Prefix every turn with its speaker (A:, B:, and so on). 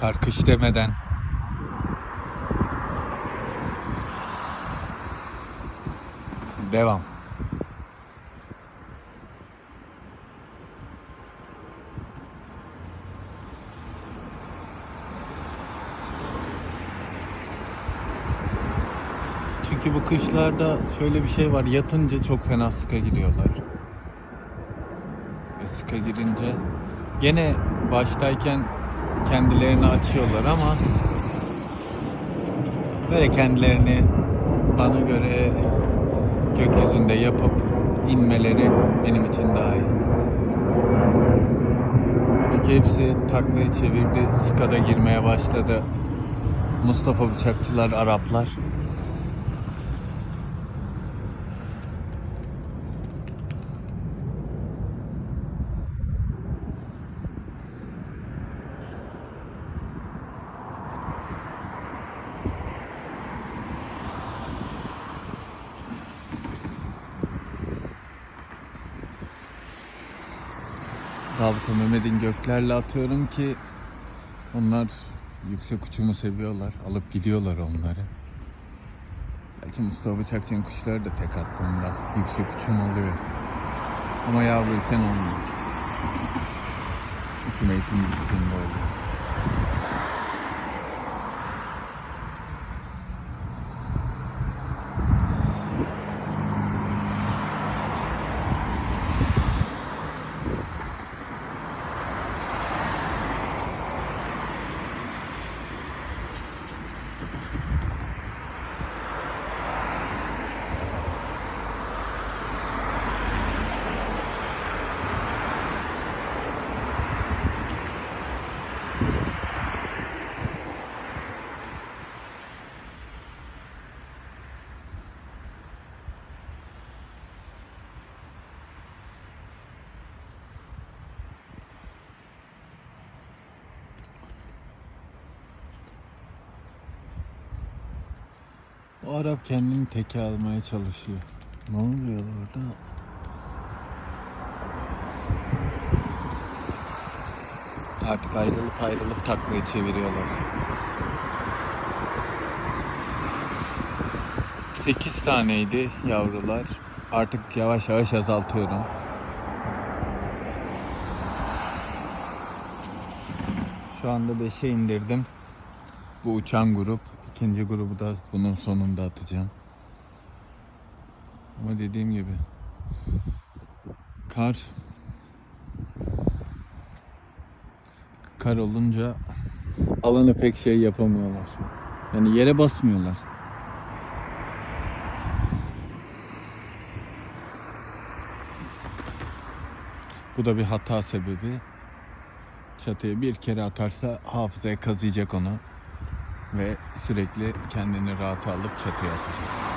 A: Kar kış demeden. Devam. Çünkü bu kışlarda şöyle bir şey var. Yatınca çok fena sıka giriyorlar. Ve sıka girince gene baştayken kendilerini açıyorlar ama böyle kendilerini bana göre gökyüzünde yapıp inmeleri benim için daha iyi. Çünkü hepsi taklaya çevirdi, skada girmeye başladı. Mustafa Bıçakçılar, Araplar. Zabıta Mehmet'in göklerle atıyorum ki onlar yüksek uçumu seviyorlar. Alıp gidiyorlar onları. Gerçi Mustafa Bıçakçı'nın kuşları da tek attığında yüksek uçum oluyor. Ama yavruyken olmuyor. Uçum eğitim gittiğinde oluyor. O Arap kendini teke almaya çalışıyor. Ne oluyor orada? Artık ayrılıp ayrılıp taklaya çeviriyorlar. 8 taneydi yavrular. Artık yavaş yavaş azaltıyorum. Şu anda 5'e indirdim. Bu uçan grup. İkinci grubu da bunun sonunda atacağım. Ama dediğim gibi kar kar olunca alanı pek şey yapamıyorlar. Yani yere basmıyorlar. Bu da bir hata sebebi. Çatıya bir kere atarsa hafızaya kazıyacak onu ve sürekli kendini rahat alıp çatıya atacak.